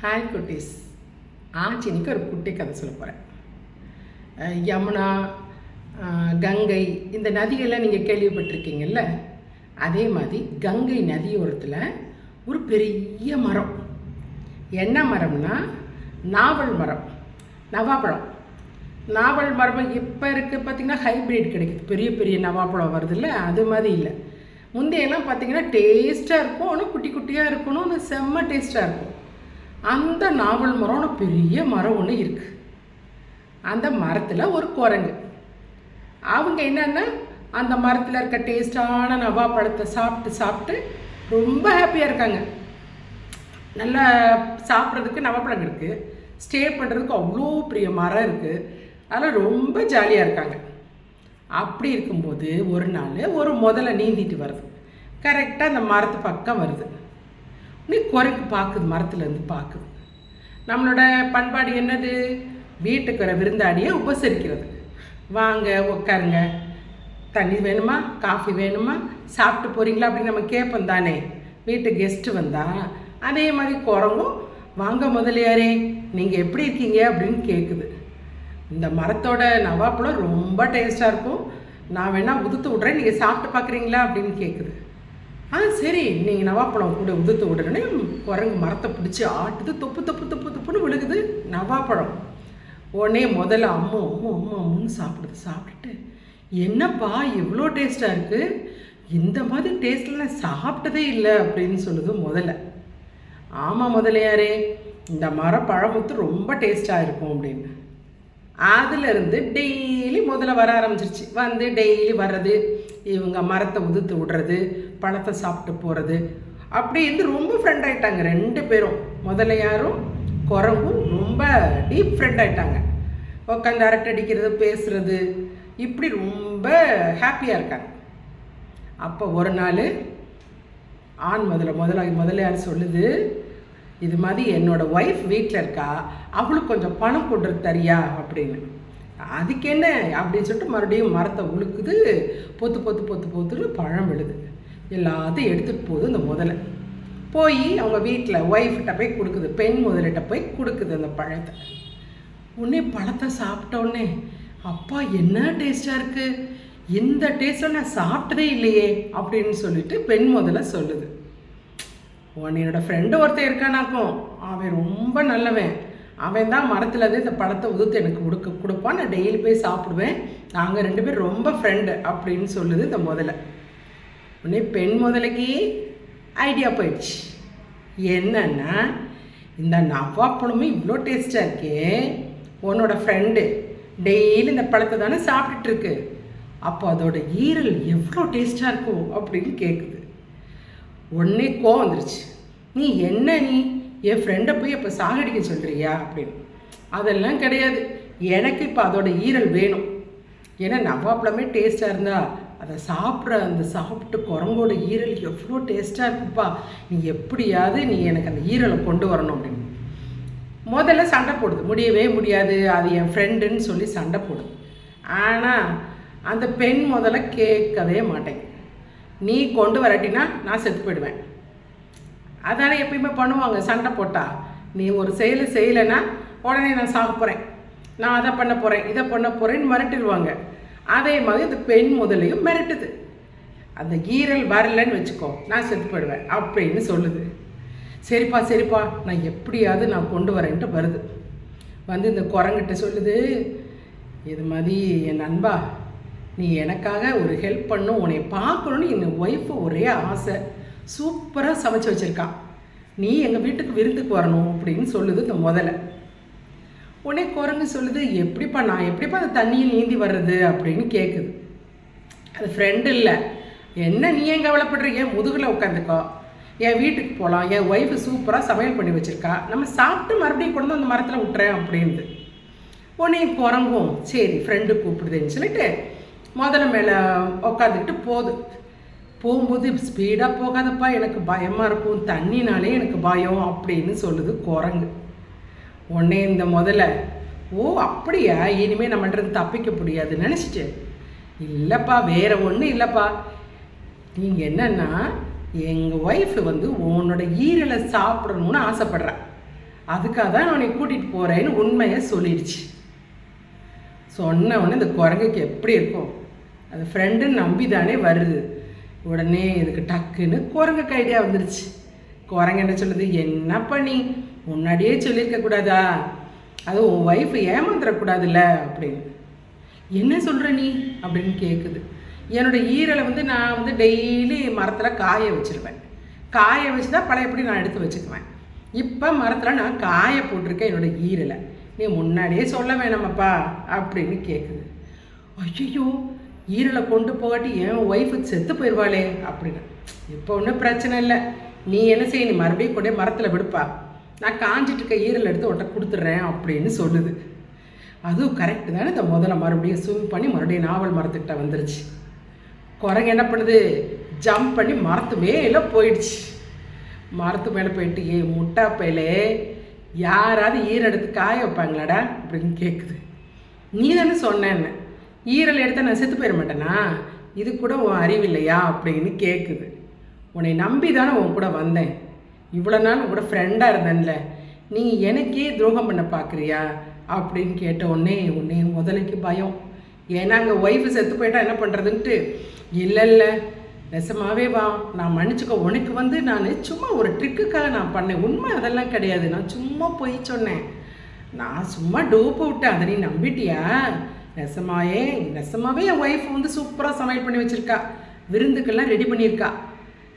Hi குட்டீஸ். ஆச்சினிக்கு ஒரு குட்டி கதை சொல்ல போகிறேன் யமுனா கங்கை இந்த நதிகள்லாம் நீங்கள் கேள்விப்பட்டிருக்கீங்கல்ல? அதே மாதிரி கங்கை நதியோரத்தில் ஒரு பெரிய மரம். என்ன மரம்னா நாவல் மரம். நவாப்பழம். நாவல் மரம் இப்போ இருக்குது பார்த்தீங்கன்னா ஹைப்ரிட் கிடைக்குது. பெரிய பெரிய நவாப்பழம் வருதுல்ல அது மாதிரி இல்லை. முந்தையெல்லாம் பார்த்தீங்கன்னா டேஸ்ட்டாக இருக்கும் ஆனால் குட்டி குட்டியாக இருக்கணும் செம்ம டேஸ்ட்டாக இருக்கும். அந்த நாவல் மரம்னு பெரிய மரம் ஒன்று இருக்குது அந்த மரத்தில் ஒரு குரங்கு. அவங்க என்னென்னா அந்த மரத்தில் இருக்க டேஸ்டான நவாப்பழத்தை சாப்பிட்டு சாப்பிட்டு ரொம்ப ஹாப்பியாக இருக்காங்க. நல்லா சாப்பிட்றதுக்கு நவப்பழம் இருக்குது ஸ்டே பண்ணுறதுக்கு அவ்வளோ பெரிய மரம் இருக்குது அதெல்லாம் ரொம்ப ஜாலியாக இருக்காங்க. அப்படி இருக்கும்போது ஒரு நாள் ஒரு முதல்ல நீந்திட்டு வருது. கரெக்டாக அந்த மரத்து பக்கம் வருது. நீ குறைக்கு பார்க்குது மரத்துலேருந்து பார்க்குது நம்மளோட பண்பாடு என்னது? வீட்டுக்கு வர விருந்தாடியை உபசரிக்கிறது. வாங்க உட்காருங்க தண்ணி வேணுமா? காஃபி வேணுமா? சாப்பிட்டு போகிறீங்களா அப்படின்னு நம்ம கேட்போம் தானே. வீட்டு கெஸ்ட்டு வந்தால் அதே மாதிரி குரங்கும் வாங்க முதலியாரே நீங்கள் எப்படி இருக்கீங்க? அப்படின்னு கேட்குது இந்த மரத்தோட நவாப்பழம் ரொம்ப டேஸ்ட்டாக இருக்கும். நான் வேணால் உதுத்து விட்றேன் நீங்கள் சாப்பிட்டு பார்க்குறீங்களா அப்படின்னு கேட்குது ஆ சரி நீங்கள் நவாப்பழம் கூட உதுத்து விடுறேன்னு குரங்கு மரத்தை பிடிச்சி ஆட்டுது தொப்பு தொப்பு தொப்பு தொப்புன்னு விழுகுது. நவாப்பழம். உடனே முதல்ல அம்மா அம்மா அம்மா அம்முன்னு சாப்பிடுது. சாப்பிட்டுட்டு என்னப்பா எவ்வளோ டேஸ்ட்டாக இருக்குது இந்த மாதிரி டேஸ்ட்டில் நான் சாப்பிட்டதே இல்லை அப்படின்னு சொல்லுது முதல்ல. ஆமாம் முதலையாரே இந்த மரம் பழமுத்து ரொம்ப டேஸ்ட்டாக இருக்கும் அப்படின்னு. அதுலேருந்து டெய்லி முதல்ல வர ஆரம்பிச்சிருச்சு. வந்து டெய்லி வர்றது இவங்க மரத்தை உதுத்து விடுறது பழத்தை சாப்பிட்டு போகிறது அப்படி இருந்து ரொம்ப ஃப்ரெண்ட் ஆயிட்டாங்க. ரெண்டு பேரும். முதலையாரும் குரங்கும் ரொம்ப டீப் ஃப்ரெண்ட் ஆகிட்டாங்க உட்காந்து அரட்டை அடிக்கிறது பேசுகிறது இப்படி ரொம்ப ஹாப்பியாக இருக்காங்க. அப்போ ஒரு நாள் ஆண் முதல்ல முதல்ல முதலையார் சொல்லுது இது மாதிரி என்னோடய ஒய்ஃப் வீட்டில் இருக்கா? அவளுக்கு கொஞ்சம் பணம் கொண்டு தரியா? அப்படின்னு. அதுக்கு என்ன? அப்படின்னு சொல்லிட்டு மறுபடியும் மரத்தை உழுக்குது. பொத்து பொத்து பொத்து பொத்துன்னு பழம் விழுது. எல்லாத்தையும் எடுத்துகிட்டு போகுது இந்த முதலை. போய் அவங்க வீட்டில் ஒய்ஃப்கிட்ட போய் கொடுக்குது. பெண் முதலிட்ட போய் கொடுக்குது அந்த பழத்தை. உடனே பழத்தை சாப்பிட்ட உடனே அப்பா என்ன டேஸ்ட்டாக இருக்குது இந்த டேஸ்ட்டில் நான் சாப்பிட்டதே இல்லையே அப்படின்னு சொல்லிட்டு பெண் முதல்ல சொல்லுது. உன் என்னோடய ஃப்ரெண்டு ஒருத்தன் இருக்கானாக்கும் அவன் ரொம்ப நல்லவன். அவன் தான் மரத்தில் இருந்து இந்த பழத்தை உதுத்து எனக்கு கொடுக்க கொடுப்பான். நான் டெய்லி போய் சாப்பிடுவேன். நாங்கள் ரெண்டு பேரும் ரொம்ப ஃப்ரெண்டு அப்படின்னு சொல்லுது இந்த முதல்ல உடனே பெண் முதலைக்கு ஐடியா போயிடுச்சு. என்னன்னா இந்த நவாப்பழமும் இவ்வளோ டேஸ்ட்டாக இருக்கே. உன்னோட ஃப்ரெண்டு டெய்லி இந்த பழத்தை தானே சாப்பிட்டுட்டுருக்கு அப்போ அதோட ஈரல் எவ்வளோ டேஸ்ட்டாக இருக்கும் அப்படின்னு கேட்குது உடனே கோவம் வந்துருச்சு. நீ என்ன நீ? என் ஃப்ரெண்டை போய் இப்போ சாகடிக்க சொல்கிறியா அப்படின்னு. அதெல்லாம் கிடையாது. எனக்கு இப்போ அதோட ஈரல் வேணும். ஏன்னா நவாப்பழமே டேஸ்ட்டாக இருந்தால் அதை சாப்பிட்ற அந்த சாப்பிட்டு குரங்கோட ஈரல் எவ்வளோ டேஸ்ட்டாக இருக்குப்பா. நீ எப்படியாவது நீ எனக்கு அந்த ஈரலை கொண்டு வரணும் அப்படின்னு. முதல்ல சண்டை போடுது. முடியவே முடியாது. அது என் ஃப்ரெண்டுன்னு சொல்லி சண்டை போடுது. ஆனால் அந்த பெண் முதல்ல கேட்கவே மாட்டேங்க நீ கொண்டு வரட்டினா நான் செத்து போயிடுவேன். அதானே எப்பயுமே பண்ணுவாங்க. சண்டை போட்டால் நீ ஒரு செயலை செய்யலைன்னா உடனே நான் சாக போகிறேன் நான் அதை பண்ண போகிறேன் இதை பண்ண போகிறேன்னு மிரட்டிடுவாங்க. அதே மாதிரி இந்த பெண் முதலையும் மிரட்டுது. அந்த ஈரல் வரலன்னு வச்சுக்கோ நான் செத்து போயிடுவேன் அப்படின்னு சொல்லுது. சரிப்பா சரிப்பா நான் எப்படியாவது நான் கொண்டு வரேன்ட்டு வருது. வந்து இந்த குரங்கிட்ட சொல்லுது இது மாதிரி என் நண்பா நீ எனக்காக ஒரு ஹெல்ப் பண்ணும் உன்னை பார்க்கணுன்னு என் ஒய்ஃபு ஒரே ஆசை. சூப்பராக சமைச்சு வச்சுருக்கான் நீ எங்கள் வீட்டுக்கு விருந்துக்கு வரணும் அப்படின்னு சொல்லுது இந்த முதல்ல உடனே குரங்கு சொல்லுது எப்படிப்பா நான் எப்படிப்பா அந்த தண்ணியில் நீந்தி வர்றது? அப்படின்னு கேட்குது அது ஃப்ரெண்டு இல்லை. என்ன நீ ஏன் கவலைப்படுறீங்க முதுகில் உட்காந்துக்கோ என் வீட்டுக்கு போகலாம் என் ஒய்ஃபு சூப்பராக சமையல் பண்ணி வச்சுருக்கா. நம்ம சாப்பிட்டு மறுபடியும் கொண்டு வந்து அந்த மரத்தில் விட்டுறேன் அப்படின்து உடனே குரங்கும் சரி ஃப்ரெண்டு கூப்பிடுதுன்னு சொல்லிட்டு முதல்ல மேலே உட்காந்துக்கிட்டு போகுது. போகும்போது ஸ்பீடாக போகாதப்பா எனக்கு பயமாக இருக்கும். தண்ணினாலே எனக்கு பயம் அப்படின்னு சொல்லுது குரங்கு. உடனே இந்த முதல்ல ஓ அப்படியா? இனிமேல் நம்மகிட்ட இருந்து தப்பிக்க முடியாது. நினச்சிட்டு இல்லைப்பா வேறு ஒன்றும் இல்லைப்பா. நீங்கள் என்னன்னா எங்கள் ஒய்ஃப் வந்து உன்னோட ஈரலை சாப்பிடணும்னு ஆசைப்படுறா. அதுக்காக தான் நான் உன்னை கூட்டிகிட்டு போகிறேன்னு உண்மையை சொல்லிடுச்சு. சொன்ன உடனே இந்த குரங்குக்கு எப்படி இருக்கும்? அது ஃப்ரெண்டுன்னு நம்பி தானே வருது. உடனே இதுக்கு டக்குன்னு குரங்குக்கு ஐடியா வந்துருச்சு. குரங்கு என்ன சொல்லுது? என்ன பண்ணி முன்னாடியே சொல்லியிருக்க கூடாதா? அது உன் ஒய்ஃப் ஏமாந்துடக்கூடாதுல்ல அப்படின்னு. என்ன சொல்கிற நீ? அப்படின்னு கேட்குது என்னோட ஈரலை வந்து நான் வந்து டெய்லி மரத்தில் காய வச்சுருவேன். காய வச்சு தான் பழையப்படி நான் எடுத்து வச்சுக்குவேன். இப்போ மரத்தில் நான் காய போட்டிருக்கேன் என்னோட ஈரலை. நீ முன்னாடியே சொல்ல வேணாமப்பா அப்படின்னு கேட்குது ஐயோ ஈரலை கொண்டு போகாட்டி என் ஒய்ஃபு செத்து போயிடுவாளே அப்படின்னு. இப்போ ஒன்றும் பிரச்சனை இல்லை. நீ என்ன செய்ய நீ மறுபடியும் கொண்டே மரத்தில் விடுப்பா. நான் காஞ்சிட்டு இருக்க ஈரல் எடுத்து உன்ட்ட கொடுத்துட்றேன் அப்படின்னு சொல்லுது. அதுவும் கரெக்டு தானே இந்த முதல்ல மறுபடியும் ஸ்விம் பண்ணி மறுபடியும் நாவல் மரத்துக்கிட்ட வந்துருச்சு. குரங்கு என்ன பண்ணுது? ஜம்ப் பண்ணி மரத்து மேலே போயிடுச்சு. மரத்து மேலே போயிட்டு ஏ முட்டா பையலே யாராவது ஈரல் எடுத்து காய வைப்பாங்களாடா? அப்படின்னு கேட்குது நீ தானே சொன்னேன்னு. ஈரல் எடுத்தால் நான் செத்து போயிட மாட்டேனா? இது கூட உன் அறிவில்லையா அப்படின்னு கேட்குது உன்னை நம்பி தானே உன் கூட வந்தேன். இவ்வளோ நாள் உங்களோட ஃப்ரெண்டாக இருந்தேன்ல நீங்கள் எனக்கே துரோகம் பண்ண பார்க்குறியா அப்படின்னு கேட்ட உடனே உடனே முதலைக்கு பயம். ஏன்னா அங்கே ஒய்ஃபு செத்து போயிட்டா என்ன பண்ணுறதுன்ட்டு இல்லை இல்லை. நெசமாவே வா. நான் மன்னிச்சுக்க உனக்கு வந்து நான் சும்மா ஒரு ட்ரிக்குக்காக நான் பண்ணேன். உண்மை அதெல்லாம் கிடையாது. நான் சும்மா போய் சொன்னேன். நான் சும்மா டோப்பு விட்டேன். அதை நீ நம்பிட்டியா? நெசமாயே நெசமாவே என் ஒய்ஃப் வந்து சூப்பராக சமையல் பண்ணி வச்சுருக்கா. விருந்துக்கெல்லாம் ரெடி பண்ணியிருக்கா.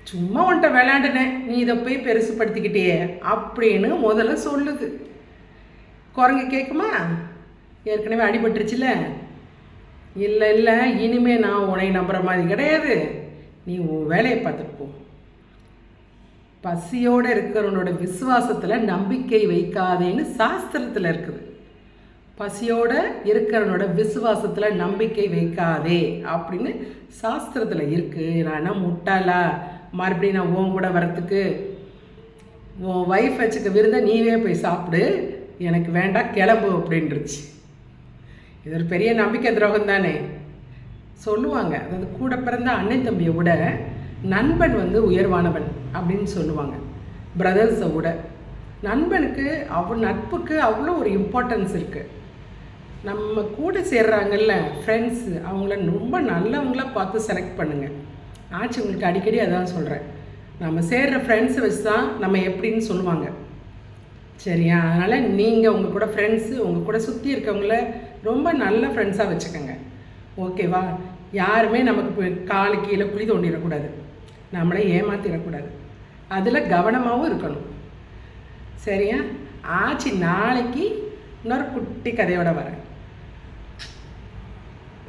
சும்மா உன்ட்ட விளையாண்டுனேன். நீ இதை போய் பெருசுப்படுத்திக்கிட்டே அப்படின்னு முதல்ல சொல்லுது. குரங்கு கேட்குமா ஏற்கனவே அடிபட்டுருச்சுல? இல்லை இல்லை இனிமே நான் உன்னை நம்புகிற மாதிரி கிடையாது. நீ உன் வேலையை பார்த்துட்டு போ. பசியோடு இருக்கிறவனோட விசுவாசத்தில் நம்பிக்கை வைக்காதேன்னு சாஸ்திரத்தில் இருக்குது. பசியோட இருக்கிறவனோட விசுவாசத்தில் நம்பிக்கை வைக்காதே அப்படின்னு சாஸ்திரத்தில் இருக்குது நான் என்ன முட்டாளா? மறுபடியும் நான் உன் கூட வரத்துக்கு உன் ஒய்ஃப் வச்சுக்க விருந்த நீவே போய் சாப்பிடு. எனக்கு வேண்டாம் கிளம்பு அப்படின்ருச்சு இது ஒரு பெரிய நம்பிக்கை துரோகம் தானே. சொல்லுவாங்க அதாவது கூட பிறந்த அண்ணன் தம்பியை விட நண்பன் வந்து உயர்வானவன் அப்படின்னு சொல்லுவாங்க. பிரதர்ஸை விட. நண்பனுக்கு அவ நட்புக்கு அவ்வளோ ஒரு இம்பார்ட்டன்ஸ் இருக்குது நம்ம கூட சேர்றாங்கல்ல ஃப்ரெண்ட்ஸு அவங்கள ரொம்ப நல்லவங்களாக பார்த்து செலக்ட் பண்ணுங்கள் ஆச்சு உங்களுக்கு அடிக்கடி அதான் சொல்கிறேன் நம்ம சேர்ற ஃப்ரெண்ட்ஸை வச்சு தான் நம்ம எப்படின்னு சொல்லுவாங்க. சரியா? அதனால் நீங்கள் உங்கள் கூட ஃப்ரெண்ட்ஸு உங்கள் கூட சுற்றி இருக்கவங்கள ரொம்ப நல்ல ஃப்ரெண்ட்ஸாக வச்சுக்கோங்க. ஓகேவா யாருமே நமக்கு காலு கீழே குழி தோண்டிடக்கூடாது. நம்மளை ஏமாத்திடக்கூடாது. அதில் கவனமாகவும் இருக்கணும். சரியா? ஆச்சு நாளைக்கு இன்னொரு குட்டி கதையோடு வரேன்.